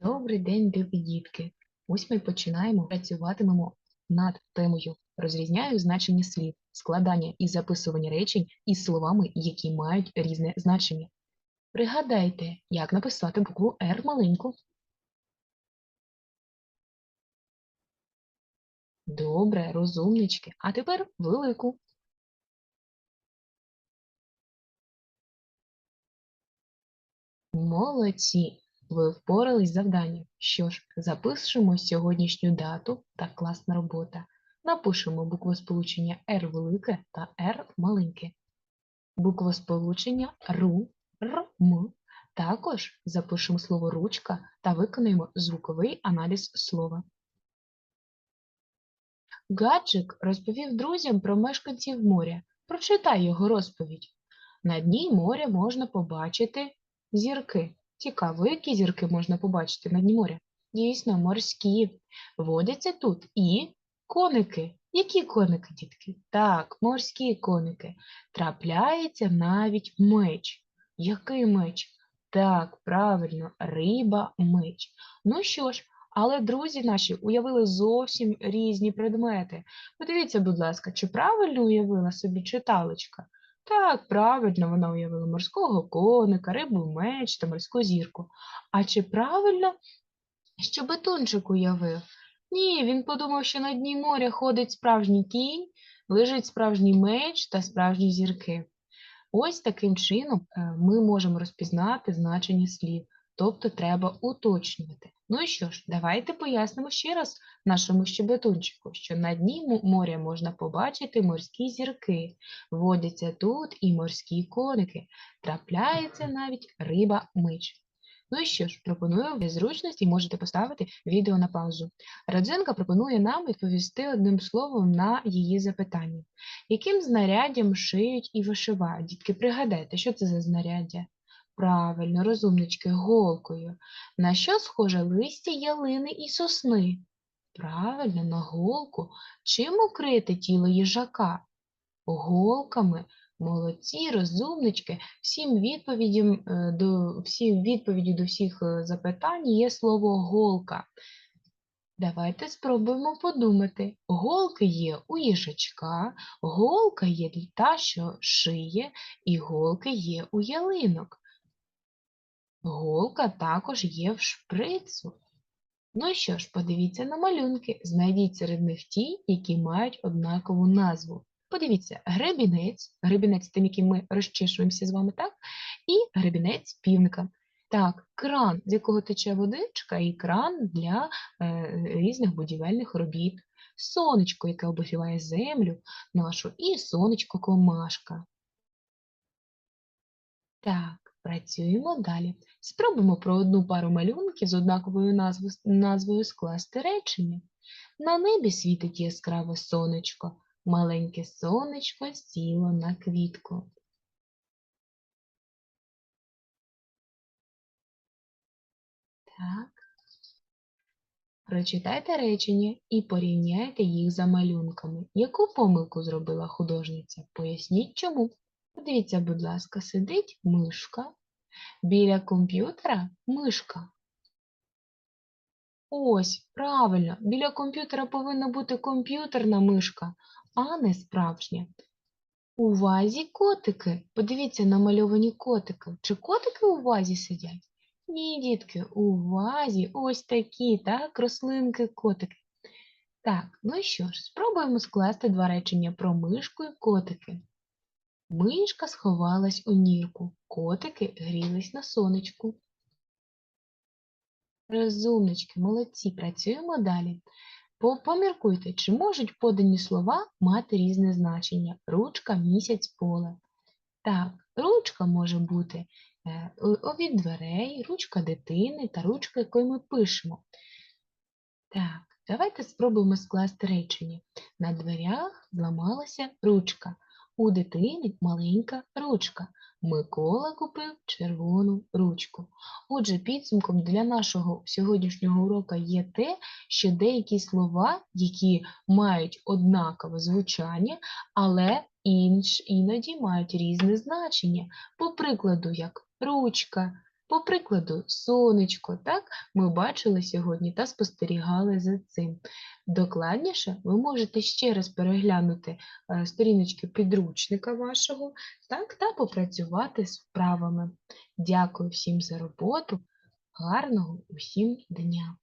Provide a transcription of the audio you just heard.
Добрий день, любі дітки! Ось ми починаємо працюватимемо над темою Розрізняю значення слів, складання і записування речень із словами, які мають різне значення. Пригадайте, як написати букву «Р» маленьку. Добре, розумнички. А тепер велику. Молодці! Ви впорались з завданням. Що ж, запишемо сьогоднішню дату та класна робота. Напишемо буквосполучення R велике та R маленьке. Буквосполучення РУ, РМ. Також запишемо слово ручка та виконаємо звуковий аналіз слова. Гаджик розповів друзям про мешканців моря. Прочитай його розповідь. На дні моря можна побачити зірки. Цікаво, які зірки можна побачити на дні моря? Дійсно, морські. Водяться тут і коники. Які коники, дітки? Так, морські коники. Трапляється навіть меч. Який меч? Так, правильно, риба меч. Ну що ж, але друзі наші уявили зовсім різні предмети. Подивіться, будь ласка, чи правильно уявила собі читалочка? Так, правильно, вона уявила морського коника, рибу меч та морську зірку. А чи правильно що бетончик уявив? Ні, він подумав, що на дні моря ходить справжній кінь, лежить справжній меч та справжні зірки. Ось таким чином е, ми можемо розпізнати значення слів, тобто треба уточнювати. Ну і що ж, давайте пояснимо ще раз нашому щебетунчику, що на дні моря можна побачити морські зірки, водяться тут і морські коники, трапляється навіть риба-мич. Ну і що ж, пропоную для зручності можете поставити відео на паузу. Радзенка пропонує нам відповісти одним словом на її запитання. Яким знаряддям шиють і вишивають? Дітки, пригадайте, що це за знаряддя? Правильно, розумнички, голкою. На що схоже листя ялини і сосни? Правильно, на голку. Чим укрите тіло їжака? Голками. Молодці, розумнички. Всім відповідям е, до всім відповіді до всіх е, запитань є слово голка. Давайте спробуємо подумати. Голки є у їжачка, голка є та, що шиє, і голки є у ялинок. Голка також є в шприцу. Ну що ж, подивіться на малюнки, знайдіть серед них ті, які мають однакову назву. Подивіться, гребінець, гребінець тим, яким ми розчешуємося з вами, так? І гребінець півника. Так, кран, з якого тече водичка, і кран для е, різних будівельних робіт. Сонечко, яке обігріває землю нашу, і сонечко комашка. Так, працюємо далі. Спробуємо про одну пару малюнків з однаковою назвою, скласти речення. На небі світить яскраве сонечко, маленьке сонечко сіло на квітку. Так. Прочитайте речення і порівняйте їх за малюнками. Яку помилку зробила художниця? Поясніть чому. Подивіться, будь ласка, сидить мишка. Біля комп'ютера мишка. Ось, правильно, біля комп'ютера повинна бути комп'ютерна мишка, а не справжня. У вазі котики. Подивіться намальовані котики. Чи котики у вазі сидять? Ні, дітки, у вазі ось такі, так, рослинки, котики. Так, ну що ж, спробуємо скласти два речення про мишку і котики. Мишка сховалась у нірку, котики грілись на сонечку. Розумнички, молодці, працюємо далі. Поміркуйте, чи можуть подані слова мати різне значення? Ручка, місяць, поле. Так, ручка може бути е, від дверей, ручка дитини та ручка, якою ми пишемо. Так, давайте спробуємо скласти речення. На дверях зламалася ручка. У дитини маленька ручка. Микола купив червону ручку. Отже, підсумком для нашого сьогоднішнього уроку є те, що деякі слова, які мають однакове звучання, але інш, іноді мають різне значення. По прикладу, як ручка, По прикладу, сонечко, так, ми бачили сьогодні та спостерігали за цим. Докладніше ви можете ще раз переглянути е, сторіночки підручника вашого так, та попрацювати з вправами. Дякую всім за роботу. Гарного усім дня!